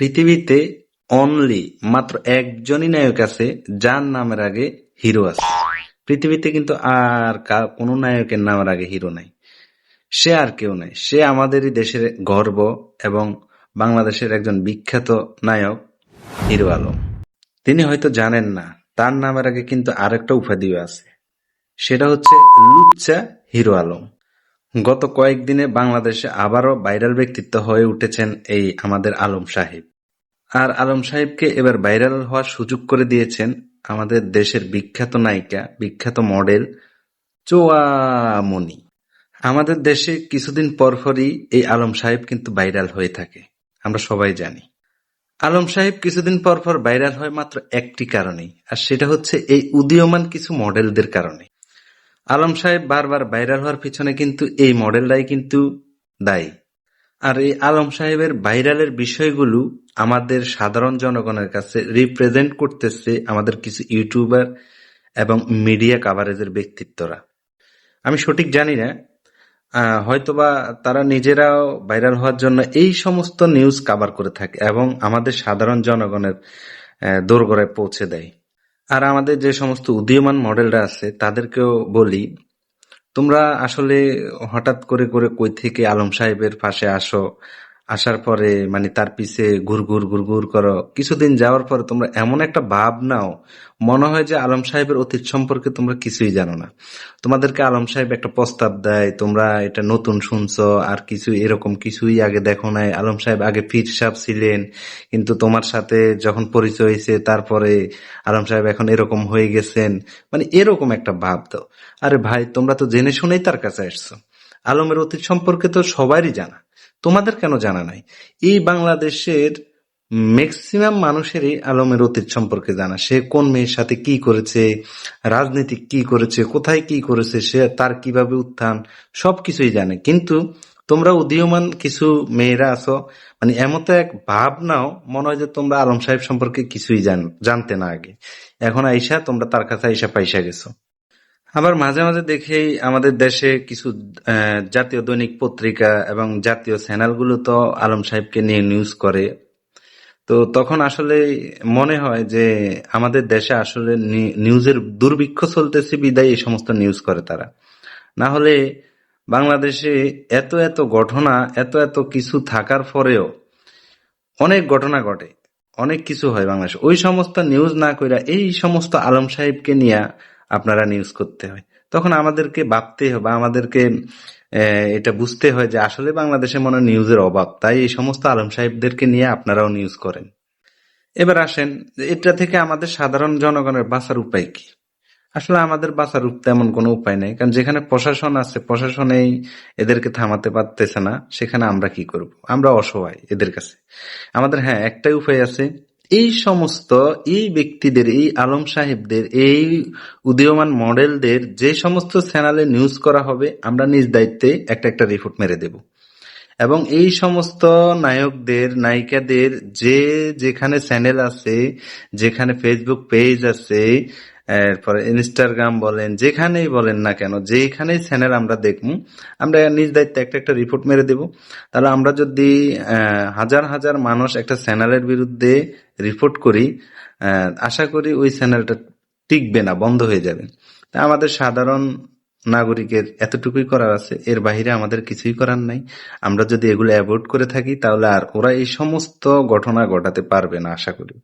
পৃথিবীতে অনলি মাত্র একজনই নায়ক আছে, যার নামের আগে হিরো আছে। পৃথিবীতে কিন্তু আর কোনো নায়কের নামের আগে হিরো নাই। সে আর কেউ নাই। সে আমাদেরই দেশের গর্ব এবং বাংলাদেশের একজন বিখ্যাত নায়ক, হিরো আলম। তিনি হয়তো জানেন না, তার নামের আগে কিন্তু আরেকটা উপাধিও আছে। সেটা হচ্ছে লুচ্চা হিরো আলম। গত কয়েকদিনে বাংলাদেশে আবারও ভাইরাল ব্যক্তিত্ব হয়ে উঠেছেন এই আমাদের আলম সাহেব। আর আলম সাহেবকে এবার ভাইরাল হওয়ার সুযোগ করে দিয়েছেন আমাদের দেশের বিখ্যাত নায়িকা, বিখ্যাত মডেল চোয়ামনি আমাদের দেশে কিছুদিন পরপরই এই আলম সাহেব কিন্তু ভাইরাল হয়ে থাকে, আমরা সবাই জানি। আলম সাহেব কিছুদিন পর পর ভাইরাল হয় মাত্র একটি কারণেই, আর সেটা হচ্ছে এই উদীয়মান কিছু মডেলদের কারণে। আলম সাহেব বারবার ভাইরাল হওয়ার পিছনে কিন্তু এই মডেলরাই কিন্তু দায়ী। আর এই আলম সাহেবের ভাইরালের বিষয়গুলো আমাদের সাধারণ জনগণের কাছে রিপ্রেজেন্ট করতেছে আমাদের কিছু ইউটিউবার এবং মিডিয়া কাভারেজের ব্যক্তিত্বরা। আমি সঠিক জানি না। হয়তোবা তারা নিজেরাও ভাইরাল হওয়ার জন্য এই সমস্ত নিউজ কাভার করে থাকে এবং আমাদের সাধারণ জনগণের দোরগোড়ায় পৌঁছে দেয়। আর আমাদের যে সমস্ত উদীয়মান মডেলরা আছে, তাদেরকেও বলি তোমরা আসলে হঠাৎ করে করে কই থেকে আলম সাহেবের পাশে আসো? আসার পরে মানে তার পিছে ঘুরঘুর ঘুরঘুর করো। কিছুদিন যাওয়ার পরে তোমরা এমন একটা ভাব নাও, মনে হয় যে আলম সাহেবের অতীত সম্পর্কে তোমরা কিছুই জানো না। তোমাদেরকে আলম সাহেব একটা প্রস্তাব দেয়, তোমরা এটা নতুন শুনছো, আর কিছু এরকম কিছুই আগে দেখো নাই। আলম সাহেব আগে পীর সাহেব ছিলেন, কিন্তু তোমার সাথে যখন পরিচয় হয়েছে, তারপরে আলম সাহেব এখন এরকম হয়ে গেছেন। মানে এরকম একটা ভাব তো। আরে ভাই, তোমরা তো জেনে শুনেই তার কাছে আসছো। আলমের অতীত সম্পর্কে তো সবারই জানা। তোমাদের কেন জানা নাই? এই বাংলাদেশের ম্যাক্সিমাম মানুষেরই আলমের অতীত সম্পর্কে জানা। সে কোন মেয়ের সাথে কি করেছে, রাজনীতি কি করেছে, কোথায় কি করেছে, সে তার কীভাবে উত্থান, সবকিছুই জানে। কিন্তু তোমরা উদীয়মান কিছু মেয়েরা আছো মানে এমত এক ভাব নাও, মনে হয় যে তোমরা আলম সাহেব সম্পর্কে কিছুই জান, জানতে না আগে। এখন আইসা তোমরা তার কাছে আইসা পাইসা গেছো। আবার মাঝে মাঝে দেখেই আমাদের দেশে কিছু জাতীয় দৈনিক পত্রিকা এবং জাতীয় চ্যানেলগুলো তো আলম সাহেবকে নিয়ে নিউজ করে। তো তখন আসলে মনে হয় যে আমাদের দেশে আসলে নিউজের দুর্ভিক্ষ চলতেছে, বিদায় এই সমস্ত নিউজ করে তারা। না হলে বাংলাদেশে এত এত ঘটনা, এত এত কিছু থাকার পরেও অনেক ঘটনা ঘটে, অনেক কিছু হয় বাংলাদেশে। ওই সমস্ত নিউজ না কইরা এই সমস্ত আলম সাহেবকে নিয়ে আপনারা নিউজ করতে হয়। তখন আমাদেরকে ভাবতে হবে আমাদেরকে এটা বুঝতে হয় যে আসলে বাংলাদেশে মনে নিউজের অভাব। তাই এই সমস্ত আলম সাহেবদেরকে নিয়ে আপনারাও নিউজ করেন। এবার আসেন, এটা থেকে আমাদের সাধারণ জনগণের বাঁচার উপায় কি? আসলে আমাদের বাঁচার তেমন কোনো উপায় নেই। কারণ যেখানে প্রশাসন আছে, প্রশাসনেই এদেরকে থামাতে পারতেছে না, সেখানে আমরা কি করব? আমরা অসহায় এদের কাছে। আমাদের হ্যাঁ একটাই উপায় আছে এই সমস্ত এই ব্যক্তিদের, এই আলম সাহেবদের, এই উদীয়মান মডেলদের যে সমস্ত চ্যানেলে নিউজ করা হবে, আমরা নিজ দায়িত্বে একটা একটা রিপোর্ট মেরে দেব। এবং এই সমস্ত নায়কদের, নায়িকাদের যে যেখানে চ্যানেল আছে, যেখানে ফেসবুক পেজ আছে এরপরে ইনস্টাগ্রাম বলেন, যেখানেই বলেন না কেন, যেখানেই চ্যানেল আমরা দেখব আমরা নিজ দায়িত্বে একটা একটা রিপোর্ট মেরে দেব। তাহলে আমরা যদি হাজার হাজার মানুষ একটা চ্যানেলের বিরুদ্ধে রিপোর্ট করি আশা করি ওই চ্যানেলটা টিকবে না, বন্ধ হয়ে যাবে। তা আমাদের সাধারণ নাগরিকের এতটুকুই করার আছে, এর বাইরে আমাদের কিছুই করার নাই। আমরা যদি এগুলো অ্যাভয়েড করে থাকি, তাহলে আর ওরা এই সমস্ত ঘটনা ঘটাতে পারবে না, আশা করি।